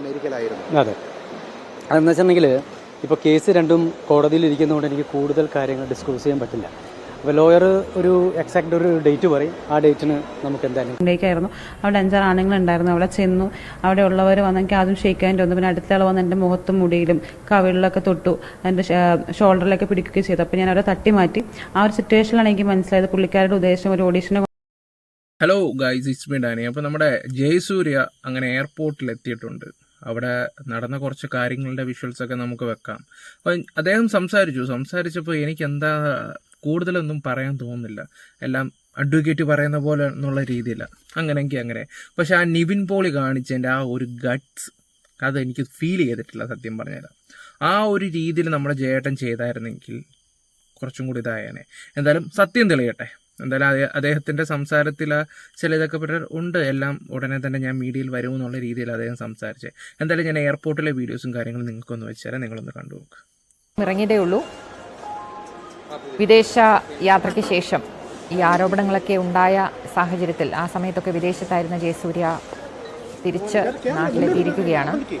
അമേരിക്കയിലായിരുന്നു. അതെ. അതെന്ന് വെച്ചിട്ടുണ്ടെങ്കിൽ ഇപ്പോൾ കേസ് രണ്ടും കോടതിയിൽ ഇരിക്കുന്നതുകൊണ്ട് എനിക്ക് കൂടുതൽ കാര്യങ്ങൾ ഡിസ്ക്ലോസ് ചെയ്യാൻ പറ്റില്ല. അപ്പോൾ ലോയർ ഒരു എക്സാക്റ്റ് ഒരു ഡേറ്റ് പറയും. ആ ഡേറ്റിന് നമുക്ക് എന്തായാലും ഉണ്ടായിരുന്നു അവിടെ അഞ്ചാറ് ആണുങ്ങൾ ഉണ്ടായിരുന്നു അവിടെ ചെന്നു. അവിടെ ഉള്ളവർ വന്നെങ്കിൽ ആദ്യം ഷെയ്ക്കാൻ വന്നു. പിന്നെ അടുത്ത ആൾ വന്ന് എന്റെ മുഖത്തും മുടിയിലും കവിളിലൊക്കെ തൊട്ടു. എന്റെ ഷോൾഡറിലൊക്കെ പിടിക്കുകയും ചെയ്തു. അപ്പോൾ ഞാൻ അവരെ തട്ടി മാറ്റി. ആ ഒരു സിറ്റുവേഷനിലാണ് എനിക്ക് മനസ്സിലായത്. പുള്ളിക്കാരുടെ ഉദ്ദേശം ഒരു ഓഡീഷന് hello guys it's me Dani അപ്പോൾ നമ്മുടെ ജയസൂര്യ അങ്ങനെ എയർപോർട്ടിൽ എത്തിയിട്ടുണ്ട് അവിടെ നടന്ന കുറച്ച് കാര്യങ്ങളുടെ വിഷ്വൽസ് ഒക്കെ നമുക്ക് വെക്കാം. അപ്പോൾ അദ്ദേഹം സംസാരിച്ചു. സംസാരിച്ചപ്പോൾ എനിക്ക് എന്താ കൂടുതലൊന്നും പറയാൻ തോന്നുന്നില്ല. എല്ലാം അഡ്വക്കേറ്റ് പറയുന്ന പോലെ എന്നുള്ള രീതിയിലാണ് അങ്ങനെയെങ്കിൽ അങ്ങനെ. പക്ഷെ ആ നിവിൻ പോളി കാണിച്ചതിന്റെ ആ ഒരു ഗട്ട്സ് അത് എനിക്ക് ഫീൽ ചെയ്തിട്ടില്ല സത്യം പറഞ്ഞുതരാം ആ ഒരു രീതിയിൽ നമ്മുടെ ജയേട്ടൻ ചെയ്തായിരുന്നെങ്കിൽ കുറച്ചും കൂടി ഇതായേനെ. എന്തായാലും സത്യം തെളിയട്ടെ. എന്തായാലും അദ്ദേഹം അദ്ദേഹത്തിന്റെ സംസാരത്തിൽ ആ ചില ഇതൊക്കെ പറ്റ ഉണ്ട്. എല്ലാം ഉടനെ തന്നെ ഞാൻ മീഡിയയിൽ വരുമെന്നുള്ള രീതിയിൽ അദ്ദേഹം സംസാരിച്ചത് എന്തായാലും ഞാൻ എയർപോർട്ടിലെ വീഡിയോസും കാര്യങ്ങളും നിങ്ങൾക്കൊന്ന് വെച്ചുതരാം നിങ്ങളൊന്ന് കണ്ടു നോക്ക്. ഇറങ്ങിയതേ ഉള്ളൂ. വിദേശ യാത്രയ്ക്ക് ശേഷം ഈ ആരോപണങ്ങളൊക്കെ ഉണ്ടായ സാഹചര്യത്തിൽ ആ സമയത്തൊക്കെ വിദേശത്തായിരുന്ന ജയസൂര്യ തിരിച്ച് നാട്ടിലെത്തിയിരിക്കുകയാണ്. ഓക്കെ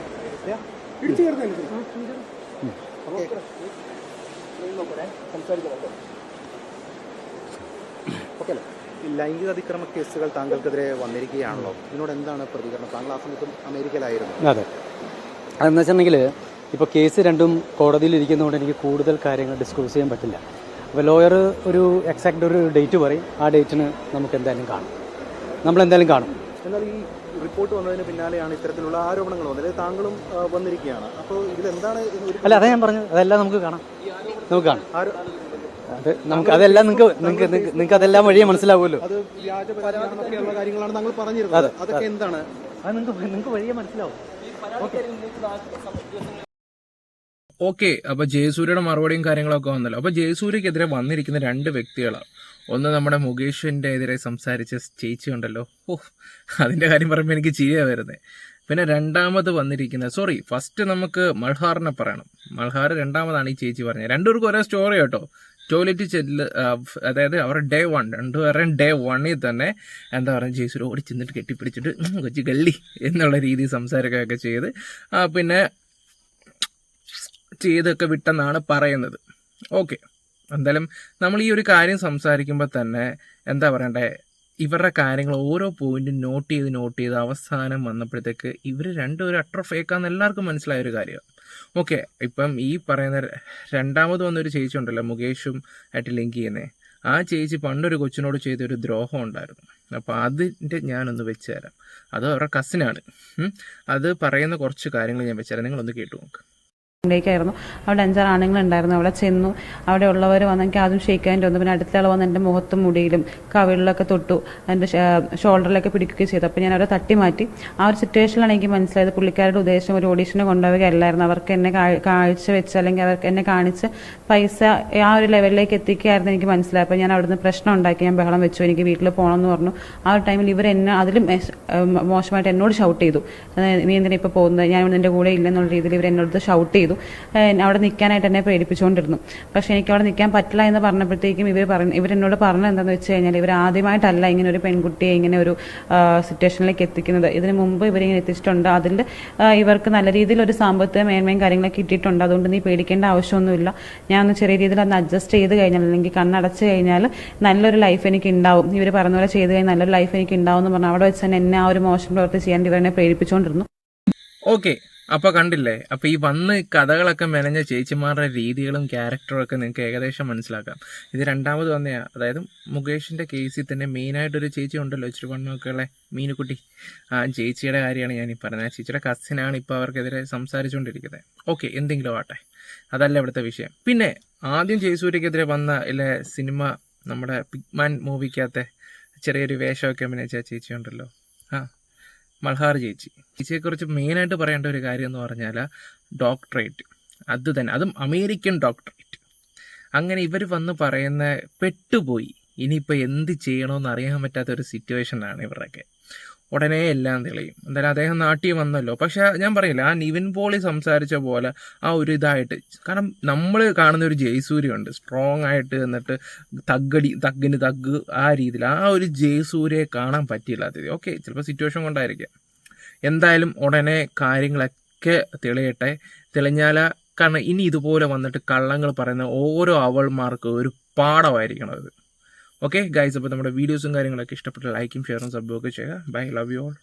ഈ ലൈംഗിക അതിക്രമ കേസുകൾ താങ്കൾക്കെതിരെ വന്നിരിക്കുകയാണല്ലോ. ഇതിനോട് എന്താണ് പ്രതികരണം? താങ്കൾ ആ സമയത്തും അമേരിക്കയിലായിരുന്നു. അതെ. അതെന്ന് വെച്ചിട്ടുണ്ടെങ്കിൽ ഇപ്പോൾ കേസ് രണ്ടും കോടതിയിൽ ഇരിക്കുന്നതുകൊണ്ട് എനിക്ക് കൂടുതൽ കാര്യങ്ങൾ ഡിസ്ക്ലോസ് ചെയ്യാൻ പറ്റില്ല. അപ്പോൾ ലോയർ ഒരു എക്സാക്റ്റ് ഒരു ഡേറ്റ് പറയും. ആ ഡേറ്റിന് നമുക്ക് എന്തായാലും കാണും. നമ്മൾ എന്തായാലും കാണും. എന്നാൽ ഈ റിപ്പോർട്ട് വന്നതിന് പിന്നാലെയാണ് ഇത്തരത്തിലുള്ള ആരോപണങ്ങൾ വന്നത്. താങ്കളും വന്നിരിക്കുകയാണ്. അപ്പോൾ ഇതിലെന്താണ് അല്ല അതാ ഞാൻ പറഞ്ഞു അതെല്ലാം നമുക്ക് കാണാം. നമുക്ക് കാണാം. അത് നമുക്ക് അതെല്ലാം നിങ്ങൾക്ക് നിങ്ങൾക്ക് നിങ്ങൾക്ക് അതെല്ലാം വഴിയെ മനസ്സിലാവുമല്ലോ. അത് വ്യാജ കാര്യങ്ങളാണ് താങ്കൾ പറഞ്ഞിരുന്നത്. അതൊക്കെ എന്താണ്? അത് നിങ്ങൾക്ക് നിങ്ങൾക്ക് വഴിയേ മനസ്സിലാവും. ഓക്കെ. അപ്പൊ ജയസൂര്യയുടെ മറുപടിയും കാര്യങ്ങളൊക്കെ വന്നല്ലോ. അപ്പൊ ജയസൂര്യക്കെതിരെ വന്നിരിക്കുന്ന രണ്ട് വ്യക്തികളാണ് ഒന്ന് നമ്മുടെ മുകേഷിന്റെ എതിരെ സംസാരിച്ച ചേച്ചി ഉണ്ടല്ലോ. ഓ അതിന്റെ കാര്യം പറയുമ്പോൾ എനിക്ക് ചെയ്യാ വരുന്നത് പിന്നെ രണ്ടാമത് വന്നിരിക്കുന്ന സോറി ഫസ്റ്റ് നമുക്ക് മൾഹാറിനെ പറയണം. മൾഹാർ രണ്ടാമതാണ് ഈ ചേച്ചി പറഞ്ഞത്. രണ്ടുപേർക്കും ഒരേ സ്റ്റോറി കേട്ടോ. ടോയ്ലറ്റ് ചെല്ല് അതായത് അവരുടെ ഡേ വൺ രണ്ടുപേരുടെയും ഡേ വണ്ണിൽ തന്നെ എന്താ പറയുക ജയ്സൂർ ഓടി ചെന്നിട്ട് കെട്ടിപ്പിടിച്ചിട്ട് കൊച്ചു കൊച്ചി ഗള്ളി എന്നുള്ള രീതിയിൽ സംസാരിക്കുകയൊക്കെ ചെയ്ത് പിന്നെ ചെയ്തൊക്കെ വിട്ടെന്നാണ് പറയുന്നത്. ഓക്കെ എന്തായാലും നമ്മൾ ഈ ഒരു കാര്യം സംസാരിക്കുമ്പോൾ തന്നെ എന്താ പറയണ്ടേ ഇവരുടെ കാര്യങ്ങൾ ഓരോ പോയിന്റും നോട്ട് ചെയ്ത് നോട്ട് ചെയ്ത് അവസാനം വന്നപ്പോഴത്തേക്ക് ഇവർ രണ്ടുപേരും അട്ര ഫേക്കാന്ന് എല്ലാവർക്കും മനസ്സിലായ ഒരു കാര്യമാണ് ഓക്കെ ഇപ്പം ഈ പറയുന്ന രണ്ടാമത് വന്നൊരു ചേച്ചി ഉണ്ടല്ലോ മുകേഷും ആയിട്ട് ലിങ്ക് ചെയ്യുന്നേ ആ ചേച്ചി പണ്ടൊരു കൊച്ചിനോട് ചെയ്തൊരു ദ്രോഹം ഉണ്ടായിരുന്നു. അപ്പോൾ അതിന്റെ ഞാനൊന്ന് വെച്ച് തരാം. അത് അവരുടെ കസിനാണ് അത് പറയുന്ന കുറച്ച് കാര്യങ്ങൾ ഞാൻ വെച്ചുതരാം നിങ്ങളൊന്ന് കേട്ടു നോക്ക്. ലേക്കായിരുന്നു അവിടെ അഞ്ചാറ് ആണുങ്ങൾ ഉണ്ടായിരുന്നു അവിടെ ചെന്നു. അവിടെ ഉള്ളവർ വന്നെങ്കിൽ ആദ്യം ഷെയ്ക്കാൻ വന്നു. പിന്നെ അടുത്ത ആൾ വന്ന് എന്റെ മുഖത്തും മുടിയിലും കവിളിലൊക്കെ തൊട്ടു. എന്റെ ഷോൾഡറിലൊക്കെ പിടിക്കുകയും ചെയ്തു. അപ്പോൾ ഞാൻ അവരെ തട്ടി മാറ്റി. ആ ഒരു സിറ്റുവേഷനിലാണ് എനിക്ക് മനസ്സിലായത്. പുള്ളിക്കാരുടെ ഉദ്ദേശം ഒരു ഓഡീഷന് കൊണ്ടുപോവുകയല്ലായിരുന്നു. അവർക്ക് എന്നെ കാഴ്ച വെച്ച് അല്ലെങ്കിൽ അവർക്ക് എന്നെ കാണിച്ച് പൈസ ആ ഒരു ലെവലിലേക്ക് എത്തിക്കുകയായിരുന്നു എനിക്ക് മനസ്സിലായി അപ്പോൾ ഞാൻ അവിടുന്ന് പ്രശ്നം ഉണ്ടാക്കി. ഞാൻ ബഹളം വെച്ചു. എനിക്ക് വീട്ടിൽ പോകണം എന്ന് പറഞ്ഞു. ആ ഒരു ടൈമിൽ ഇവർ എന്നെ അതിലും മോശമായിട്ട് എന്നോട് ഷൗട്ട് ചെയ്തു. നീ എന്തിനാ ഇപ്പോൾ പോകുന്നത്? ഞാൻ നിന്റെ കൂടെ ഇല്ലെന്നുള്ള രീതിയിൽ ഇവർ എന്നോട് ഷൗട്ട് ചെയ്തു. ഏഹ് അവിടെ നിൽക്കാനായിട്ട് എന്നെ പ്രേരിപ്പിച്ചുകൊണ്ടിരുന്നു പക്ഷേ എനിക്ക് അവിടെ നിൽക്കാൻ പറ്റില്ല എന്ന് പറഞ്ഞപ്പോഴത്തേക്കും ഇവർ പറഞ്ഞു ഇവരെന്നോട് പറഞ്ഞത് എന്താണെന്ന് വെച്ച് കഴിഞ്ഞാൽ ഇവർ ആദ്യമായിട്ടല്ല ഇങ്ങനെ ഒരു പെൺകുട്ടിയെ ഇങ്ങനെ ഒരു സിറ്റുവേഷനിലേക്ക് എത്തിക്കുന്നത്. ഇതിന് മുമ്പ് ഇവരിങ്ങനെ എത്തിച്ചിട്ടുണ്ട്. അതിൽ ഇവർക്ക് നല്ല രീതിയിൽ ഒരു സാമ്പത്തിക മേന്മയും കാര്യങ്ങളൊക്കെ കിട്ടിയിട്ടുണ്ട്. അതുകൊണ്ട് നീ പേടിക്കേണ്ട ആവശ്യമൊന്നുമില്ല. ഞാൻ ഒന്ന് ചെറിയ രീതിയിൽ ഒന്ന് അഡ്ജസ്റ്റ് ചെയ്ത് കഴിഞ്ഞാൽ അല്ലെങ്കിൽ കണ്ണടച്ച് കഴിഞ്ഞാൽ നല്ലൊരു ലൈഫ് എനിക്ക് ഉണ്ടാവും ഇവർ പറഞ്ഞ പോലെ ചെയ്ത് കഴിഞ്ഞാൽ നല്ലൊരു ലൈഫ് എനിക്ക് ഉണ്ടാവും എന്ന് പറഞ്ഞു അവിടെ വെച്ച് തന്നെ എന്നെ ആ ഒരു മോശം പ്രവൃത്തി ചെയ്യാൻ ഇവരെന്നെ പ്രേരിപ്പിച്ചുകൊണ്ടിരുന്നു ഓക്കെ അപ്പൊ കണ്ടില്ലേ? അപ്പൊ ഈ വന്ന് കഥകളൊക്കെ മെനഞ്ഞ ചേച്ചിമാരുടെ രീതികളും ക്യാരക്ടറും ഒക്കെ നിങ്ങൾക്ക് ഏകദേശം മനസ്സിലാക്കാം. ഇത് രണ്ടാമത് വന്നയാ. അതായത് മുകേഷിന്റെ കേസിൽ തന്നെ മെയിനായിട്ടൊരു ചേച്ചി ഉണ്ടല്ലോ ഇച്ചിരി വണ്ണമൊക്കെ മീനുകുട്ടി. ആ ചേച്ചിയുടെ കാര്യമാണ് ഞാൻ ഈ പറഞ്ഞത് ചേച്ചിയുടെ കസിനാണ് ഇപ്പോൾ അവർക്കെതിരെ സംസാരിച്ചുകൊണ്ടിരിക്കുന്നത്. ഓക്കെ എന്തെങ്കിലും ആട്ടെ അതല്ല ഇവിടുത്തെ വിഷയം. പിന്നെ ആദ്യം ജയസൂര്യക്കെതിരെ വന്ന ഇല്ലേ സിനിമ നമ്മുടെ പിഗ്മാൻ മൂവിക്കകത്തെ ചെറിയൊരു വേഷമൊക്കെ അഭിനയിച്ച ചേച്ചി ഉണ്ടല്ലോ. ആ. മൽഹാർ ചേച്ചി. ചേച്ചിയെക്കുറിച്ച് മെയിനായിട്ട് പറയേണ്ട ഒരു കാര്യം എന്ന് പറഞ്ഞാൽ ഡോക്ടറേറ്റ്. അത് തന്നെ. അതും അമേരിക്കൻ ഡോക്ടറേറ്റ്. അങ്ങനെ ഇവർ വന്ന് പറയുന്ന പെട്ടുപോയി. ഇനിയിപ്പോൾ എന്ത് ചെയ്യണമെന്ന് അറിയാൻ പറ്റാത്ത ഒരു സിറ്റുവേഷനാണ് ഇവരുടെയൊക്കെ. ഉടനെ എല്ലാം തെളിയും. എന്തായാലും അദ്ദേഹം നാട്ടിൽ വന്നല്ലോ. പക്ഷെ ഞാൻ പറയില്ല ആ നിവിൻ പോളി സംസാരിച്ച പോലെ ആ ഒരു ഇതായിട്ട് കാരണം നമ്മൾ കാണുന്ന ഒരു ജയസൂര്യ ഉണ്ട്. സ്ട്രോങ് ആയിട്ട് എന്നിട്ട് തഗ്ഗടി തഗ്ഗിന് തഗ് ആ രീതിയിൽ ആ ഒരു ജയസൂര്യയെ കാണാൻ പറ്റിയില്ലാത്തത് ഓക്കെ ചിലപ്പോൾ സിറ്റുവേഷൻ കൊണ്ടായിരിക്കാം. എന്തായാലും ഉടനെ കാര്യങ്ങളൊക്കെ തെളിയട്ടെ. തെളിഞ്ഞാല കാരണം ഇനി ഇതുപോലെ വന്നിട്ട് കള്ളങ്ങൾ പറയുന്ന ഓരോ അവൾമാർക്ക് ഒരു പാഠമായിരിക്കണം അത് ഓക്കെ ഗൈസ് അപ്പോൾ നമ്മുടെ വീഡിയോസും കാര്യങ്ങളൊക്കെ ഇഷ്ടപ്പെട്ട ലൈക്കും ഷെയറും സബ്ബും ഒക്കെ ചെയ്യുക. Bye love you all